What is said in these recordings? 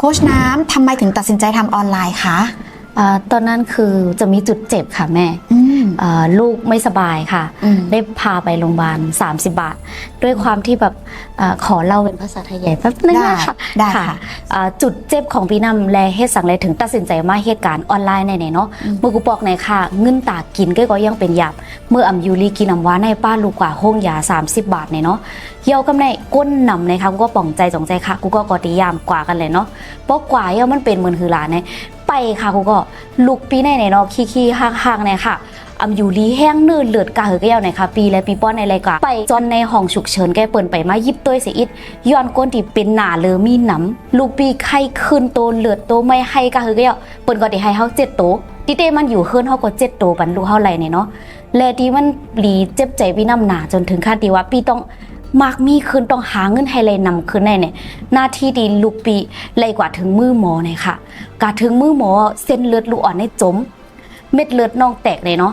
โค้ชน้ำทำไมถึงตัดสินใจทำออนไลน์คะอ่าตอนนั้นคือจะมีจุดเจ็บค่ะแม่ อื มอ่าลูกไม่สบายค่ะ อืม ได้พาไปโรงพยาบาล 30 บาท ด้วยความที่แบบอาขอเล่าเป็นภาษาไทยใหญ่แป๊บนึงได้นะคะได้ค่ะอ่าจุดเจ็บของพี่นำแลเฮ็ดสังเลยถึงตัดสินใจมาเหตุการณ์ออนไลน์ในๆเนาะอืม เมื่อกูบอกในค่ะ เงินตากินก็ก็ยังเป็นหยาบเมื่ออำยูรีกินอำว่าในป้าลูกกว่าห้องยา 30 บาทในเนาะเหี่ยวกำในก้นนำในค่ะกูก็ป่องใจจงใจค่ะกูก็กอติยามกว่ากันเลยเนาะปอกกว่าเหี่ยวมันเป็นเหมือนคือหลานเนี่ย ไปค่ะกูก็ลูกปีในในเนาะขี้ๆห่างๆในค่ะอำอยู่ลีแห้งเนินเลือดกะเหือกะยาวหน่ยค่ะปีและปีป้อนในไรการไปจนในห้องฉุกเฉินแกเปิ่นไปมายิบตัวเสียอิดย้อนก้นที่เป็นหนาเลอมีหนำลูกปีไข้ขึ้นโตเลือดโตไม่ให้กะเหือกะยาวเปิ่นก็ได้ให้เฮาเจ็ดโตติเตมันอยู่ขึ้นเฮาก็เจ็ดโตบรรลุเฮาไหลเนี่ยเนาะและที่มันหลีเจ็บใจพี่น้ำหนาจนถึงขั้นที่ว่าปีต้อง มากมีคืนต้องหาเงินให้เลยนำคืนในเนี่ยหน้าที่ดีลูกปีเลยกว่าถึงมือหมอเนี่ยค่ะกาถึงมือหมอเส้นเลือดลูกอ่อนในจม เม็ดเลือดนองแตกเลยเนาะ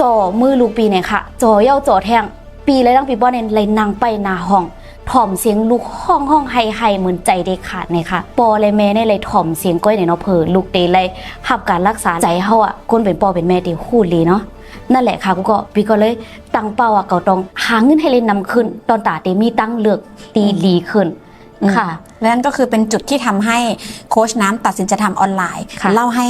จ่อมือลูกปีเนี่ยค่ะจ่อเย้าจ่อแทงปีเลยตั้งปีป้อนเนี่ยเลยนั่งไปนาห้องถ่อมเสียงลูกห้องห้องไฮไฮเหมือนใจเด็กขาดเนี่ยค่ะปอเลยแม่เนี่ยเลยถ่อมเสียงก้อยเนี่ยเนาะเพอลูกเตเลยหับการรักษาใจเฮาอะก้นเป็นปอเป็นแม่เดียวคู่เลยเนาะ นั่นแหละค่ะกูก็ปีก็เลยตั้งเป้าอะก็ต้องหาเงินให้เลยนำขึ้น ตอนตาเตมีตั้งเลือกตีลีขึ้นค่ะและ นั่นก็คือเป็นจุดที่ทำให้โค้ชน้ำตัดสินใจทำออนไลน์ค่ะเล่าให้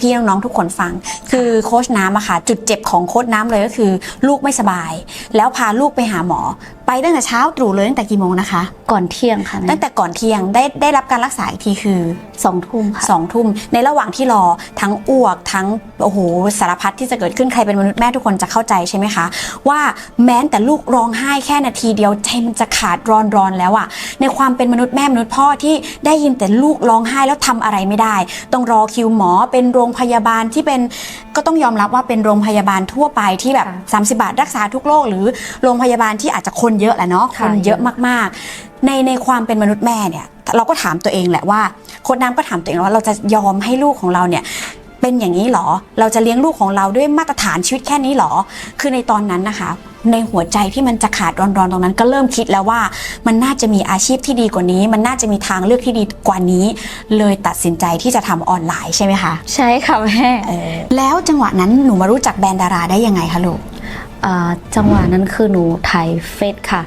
พี่ๆน้องๆทุกคนฟัง คือโค้ชน้ำอะค่ะจุดเจ็บของโค้ชน้ำเลยก็คือ ลูกไม่สบาย แล้วพาลูกไปหาหมอ ไปตั้งแต่เช้าตรู่เลยตั้งแต่กี่โมงนะคะ ก่อนเที่ยงค่ะตั้งแต่ก่อนเที่ยงได้ได้รับการรักษาอีกทีคือสองทุ่มค่ะสองทุ่มในระหว่างที่รอทั้งอ้วกทั้งโอ้โหสารพัดที่จะเกิดขึ้นใครเป็นมนุษย์แม่ทุกคนจะเข้าใจใช่ไหมคะ ว่าแม้แต่ลูกร้องไห้แค่นาทีเดียวใจมันจะขาดร้อนร้อนๆแล้วอะในความเป็นมนุษย์แม่มนุษย์พ่อที่ได้ยินแต่ลูกร้องไห้แล้วทำอะไรไม่ได้ ต้องรอคิวหมอเป็นโรงพยาบาลที่เป็นก็ต้องยอมรับว่าเป็นโรงพยาบาลทั่วไปที่แบบค่ะ30 บาทรักษาทุกโรคหรือโรงพยาบาลที่อาจจะคนเยอะแหละเนาะคค่ะนเยอะมากๆ ในในความเป็นมนุษย์แม่เนี่ยเราก็ถามตัวเองแหละว่าโค้ดน้ำก็ถามตัวเองว่าเราจะยอมให้ลูกของเราเนี่ยเป็นอย่างนี้หรอ เราจะเลี้ยงลูกของเราด้วยมาตรฐานชีวิตแค่นี้หรอ คือในตอนนั้นนะคะ ในหัวใจที่มันจะขาดร้อนๆตรงนั้นก็เริ่มคิดแล้วว่า มันน่าจะมีอาชีพที่ดีกว่านี้ มันน่าจะมีทางเลือกที่ดีกว่านี้ เลยตัดสินใจที่จะทำออนไลน์ใช่ไหมคะใช่ค่ะแม่เออแล้วจังหวะนั้นหนูมารู้จักแบรนด์ดาราได้ยังไงคะลูกอ่าจังหวะนั้นคือหนูถ่ายเฟซค่ะ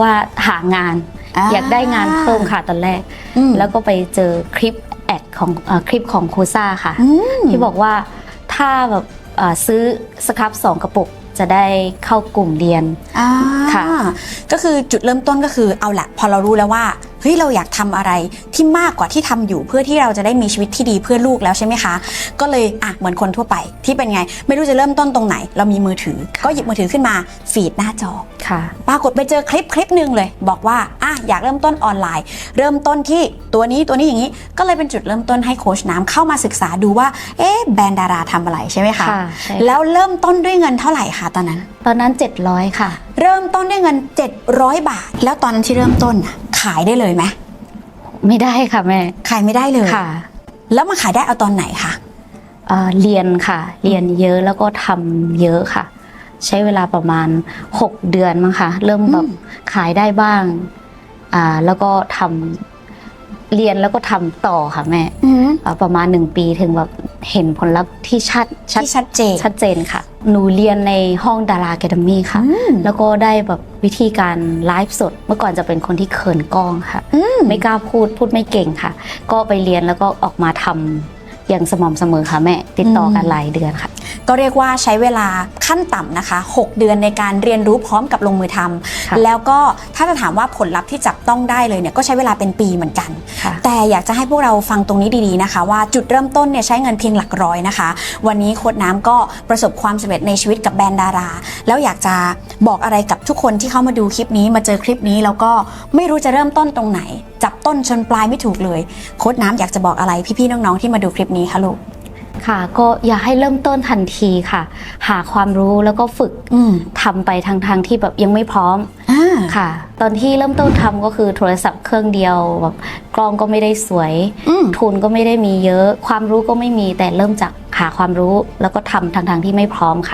ว่าหางานอ่าอยากได้งานเพิ่มค่ะตอนแรก อืม แล้วก็ไปเจอคลิปแอดของอาคลิปของโคซ่าค่ะอืมที่บอกว่าถ้าแบบอ่าซื้อสครับสองกระปุก จะได้เข้ากลุ่มเรียน อ่าค่ะ ก็คือจุดเริ่มต้นก็คือเอาละพอเรารู้แล้วว่า เฮ้ยเราอยากทำอะไรที่มากกว่าที่ทำอยู่เพื่อที่เราจะได้มีชีวิตที่ดีเพื่อลูกแล้วใช่ไหมคะ ก็เลยอะเหมือนคนทั่วไป ที่เป็นไง ไม่รู้จะเริ่มต้นตรงไหน เรามีมือถือ ก็หยิบมือถือขึ้นมาฟีดหน้าจอค่ะ ปรากฏไปเจอคลิปคลิปหนึ่งเลย บอกว่าอะอยากเริ่มต้นออนไลน์ เริ่มต้นที่ตัวนี้ตัวนี้อย่างนี้ ก็เลยเป็นจุดเริ่มต้นให้โค้ชน้ำเข้ามาศึกษาดูว่าเอ๊ะแบรนด์ดาราทำอะไรใช่ไหมคะค่ะใช่ค่ะแล้วเริ่มต้นด้วยเงินเท่าไหร่คะตอนนั้น ตอนนั้น 700 ค่ะ เริ่มต้นด้วยเงิน 700 บาท แล้วตอนนั้นที่เริ่มต้นน่ะ ขายได้เลยไหมไม่ได้ค่ะแม่ขายไม่ได้เลยค่ะ แล้วมาขายได้เอาตอนไหนคะอ่าเรียนค่ะ เรียนเยอะแล้วก็ทำเยอะค่ะ ใช้เวลาประมาณ 6 เดือนมั้งคะเริ่มแบบขายได้บ้างอ่าแล้วก็ทำเรียนแล้วก็ทำต่อค่ะแม่อืม อ่าประมาณ 1 ปีถึงแบบ เห็นผลลัพธ์ที่ชัดชัดที่ชัดเจนชัดเจนค่ะ หนูเรียนในห้องดาราแกดมี่ค่ะอืมแล้วก็ได้แบบวิธีการไลฟ์สด เมื่อก่อนจะเป็นคนที่เขินกล้องค่ะอืมไม่กล้าพูดพูดไม่เก่งค่ะ ก็ไปเรียนแล้วก็ออกมาทำ อย่างสม่ำเสมอค่ะแม่ ติดต่อกันอืมหลายเดือนค่ะ ก็เรียกว่าใช้เวลาขั้นต่ำนะคะ 6 เดือนในการเรียนรู้พร้อมกับลงมือทำค่ะแล้วก็ถ้าจะถามว่าผลลัพธ์ที่จับต้องได้เลยเนี่ยก็ใช้เวลาเป็นปีเหมือนกันค่ะแต่อยากจะให้พวกเราฟังตรงนี้ดีๆนะคะ ว่าจุดเริ่มต้นเนี่ยใช้เงินเพียงหลักร้อยนะคะ วันนี้โค้ดน้ำก็ประสบความสำเร็จในชีวิตกับแบรนด์ดารา แล้วอยากจะบอกอะไรกับทุกคนที่เข้ามาดูคลิปนี้มาเจอคลิปนี้แล้วก็ไม่รู้จะเริ่มต้นตรงไหน จับต้นชนปลายไม่ถูกเลย โค้ดน้ำอยากจะบอกอะไรพี่ๆน้องๆที่มาดูคลิปนี้คะลูกค่ะก็อยากให้เริ่มต้นทันทีค่ะ หาความรู้แล้วก็ฝึกอืมทำไปทางทางๆที่แบบยังไม่พร้อมอ่าค่ะ ตอนที่เริ่มต้นทำก็คือโทรศัพท์เครื่องเดียวแบบกล้องก็ไม่ได้สวยอืมทุนก็ไม่ได้มีเยอะ ความรู้ก็ไม่มีแต่เริ่มจากหาความรู้แล้วก็ทำทางทางๆที่ไม่พร้อมค่ะ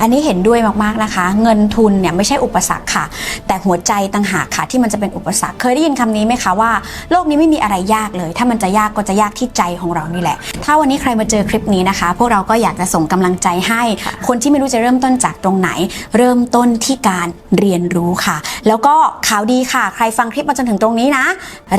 อันนี้เห็นด้วยมากๆนะคะ เงินทุนเนี่ยไม่ใช่อุปสรรคค่ะ แต่หัวใจต่างหากค่ะที่มันจะเป็นอุปสรรค เคยได้ยินคำนี้ไหมคะว่าโลกนี้ไม่มีอะไรยากเลย ถ้ามันจะยากก็จะยากที่ใจของเรานี่แหละ ถ้าวันนี้ใครมาเจอคลิปนี้นะคะ พวกเราก็อยากจะส่งกำลังใจให้ คนที่ไม่รู้จะเริ่มต้นจากตรงไหน เริ่มต้นที่การเรียนรู้ค่ะ แล้วก็ข่าวดีค่ะ ใครฟังคลิปมาจนถึงตรงนี้นะ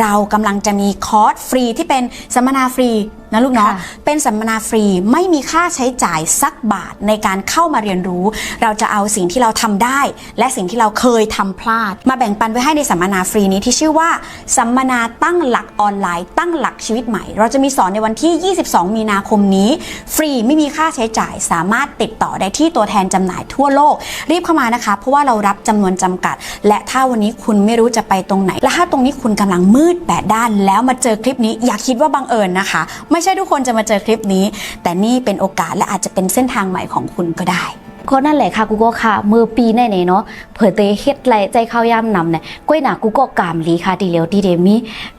เรากำลังจะมีคอร์สฟรีที่เป็นสัมมนาฟรี นะลูกเนาะค่ะเป็นสัมมนาฟรีไม่มีค่าใช้จ่ายสักบาทในการเข้ามาเรียนรู้ เราจะเอาสิ่งที่เราทำได้ และสิ่งที่เราเคยทำพลาด มาแบ่งปันไว้ให้ในสัมมนาฟรีนี้ที่ชื่อว่า สัมมนาตั้งหลักออนไลน์ ตั้งหลักชีวิตใหม่ เราจะมีสอนในวันที่ 22 มีนาคมนี้ ฟรีไม่มีค่าใช้จ่ายสามารถติดต่อได้ที่ตัวแทนจำหน่ายทั่วโลก รีบเข้ามานะคะ เพราะว่าเรารับจำนวนจำกัด และถ้าวันนี้คุณไม่รู้จะไปตรงไหน และถ้าตรงนี้คุณกำลังมืดแปดด้าน แล้วมาเจอคลิปนี้อย่าคิดว่าบังเอิญนะคะไม่ใช่ทุกคนจะมาเจอคลิปนี้ แต่นี่เป็นโอกาสและอาจจะเป็นเส้นทางใหม่ของคุณก็ได้ก็นั่นแหละค่ะกูก็ค่ะเมื่อปีนไหนๆเนาะเผื่อเตเฮ็ดไรใจเข้ายามนำเนี่ยก้อยหนากูก็กามลีค่ะดีเหลียวดีเดมี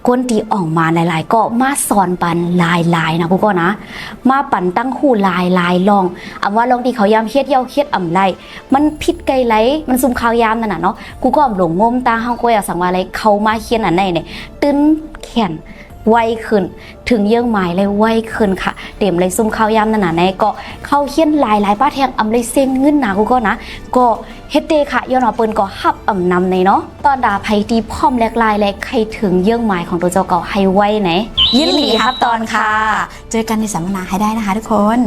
ก้นตีออกมาหลายๆ ก็มาสอนปันลายลายๆนะกูก็นะ มาปั่นตั้งคู่ลายลายลองอำว่าลองที่เขายามเฮ็ดเย้าเฮ็ดอ่ำไรมันผิดไกลไรมันซุ่มข้าวยามนั่นน่ะเนาะกูก็หลงงมตาเฮาก็อยากสั่งว่าอะไรเขามาเขียนอันไหนเนี่ยตื้นแขน ไวขึ้น ถึงเยื่องหมายเลยไวขึ้นค่ะเต็มเลยซุ่มข้าวยำนั่นน่ะในก็เข้าเขียนหลายหลายป้าแทงอำเลยเซ็งเงินหนากูก็นะ ก็เฮ็ดเดค่ะย้อนว่าเปิ้นก็หับอำนำในเนาะตอนดาไผตีพร้อมแลกลายและใครถึงเยื่องหมายของตัวเจ้าเก่าให้ไวไหนยินดีครับตอนค่ะ เจอกันในสัมมนาให้ได้นะคะทุกคน